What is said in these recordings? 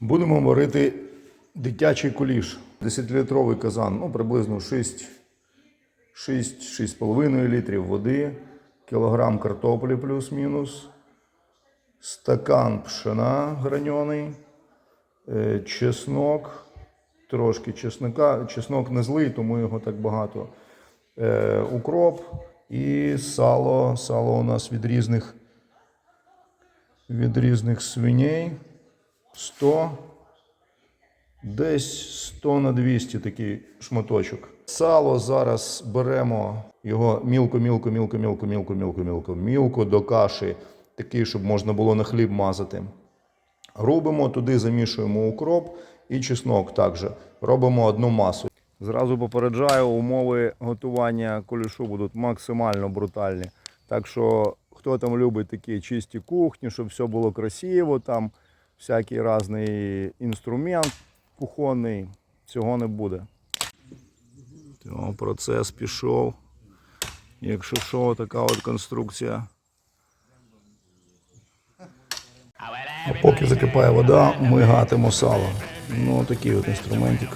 Будемо варити дитячий куліш. 10-літровий казан, ну приблизно 6, 6-6,5 літрів води, кілограм картоплі плюс-мінус, стакан пшена граньоний, е, чеснок, трошки чесника. Чеснок не злий, тому його так багато. Е, Укроп і сало. Сало у нас від різних, від різних свиней. 100, десь 100 на 200 такий шматочок. Сало зараз беремо його мілко, мілко, мілко, мілко, мілко, мілко, мілко, мілко до каші, такий, щоб можна було на хліб мазати. Робимо, туди замішуємо укроп і чеснок також. Робимо одну масу. Зразу попереджаю, умови готування кулішу будуть максимально брутальні. Так що, хто там любить такі чисті кухні, щоб все було красиво, там всякий різний інструмент кухонний, цього не буде. Тому процес пішов. Якщо що, така от конструкція. А поки закипає вода, ми гатимо сало. Ну, такий от інструментик.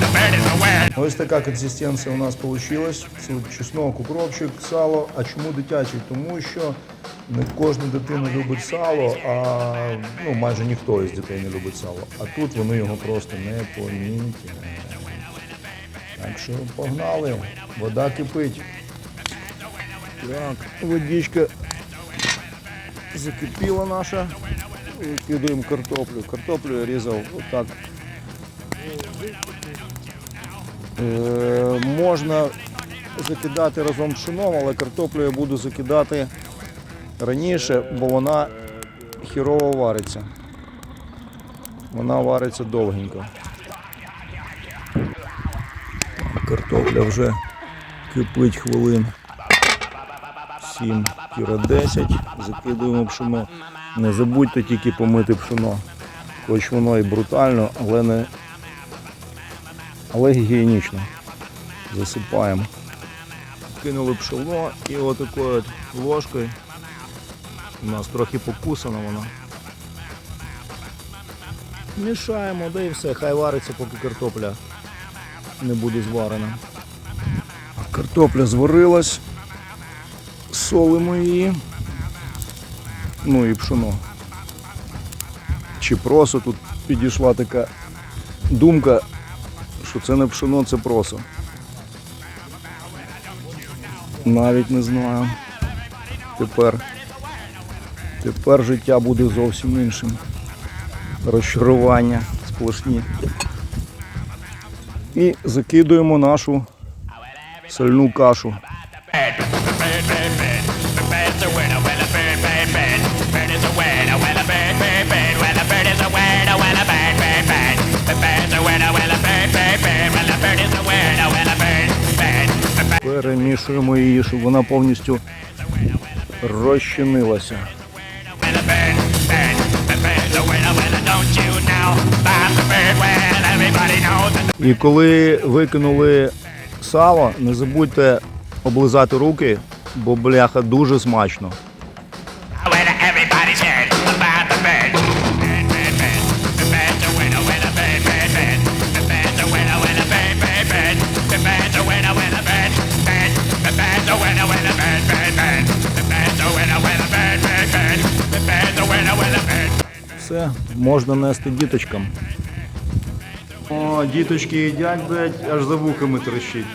The bird is a word. Ось така консистенція у нас вийшла. Це чеснок, укропчик, сало. А чому дитячий? Тому що не кожна дитина любить сало, а ну, майже ніхто із дітей не любить сало. А тут вони його просто не помітять. Так що погнали, вода кипить. Так, водичка закипіла наша. І картоплю. Картоплю я різав отак Е, можна закидати разом пшеном, але картоплю я буду закидати раніше, бо вона хірово вариться. Вона вариться довгенько. Картопля вже кипить хвилин 7-10. Закидуємо пшено. Не забудьте тільки помити пшено. Хоч воно і брутально, але не але гігієнічно. Засипаємо. Кинули пшено і отакою от ложкою. У нас трохи покусана вона. Мішаємо, да і все, хай вариться, поки картопля не буде зварена. Картопля зварилась, солимо її. Ну і пшено. Чи просо тут підійшла така думка, що це не пшено, це просо. Навіть не знаю. Тепер, тепер життя буде зовсім іншим. Розчарування сплошні. І закидуємо нашу сольну кашу. Перемішуємо її, щоб вона повністю розчинилася. І коли викинули сало, не забудьте облизати руки, бо бляха дуже смачно. Все, можна нести діточкам. О, діточки їдять, блядь, аж за вухами трещить.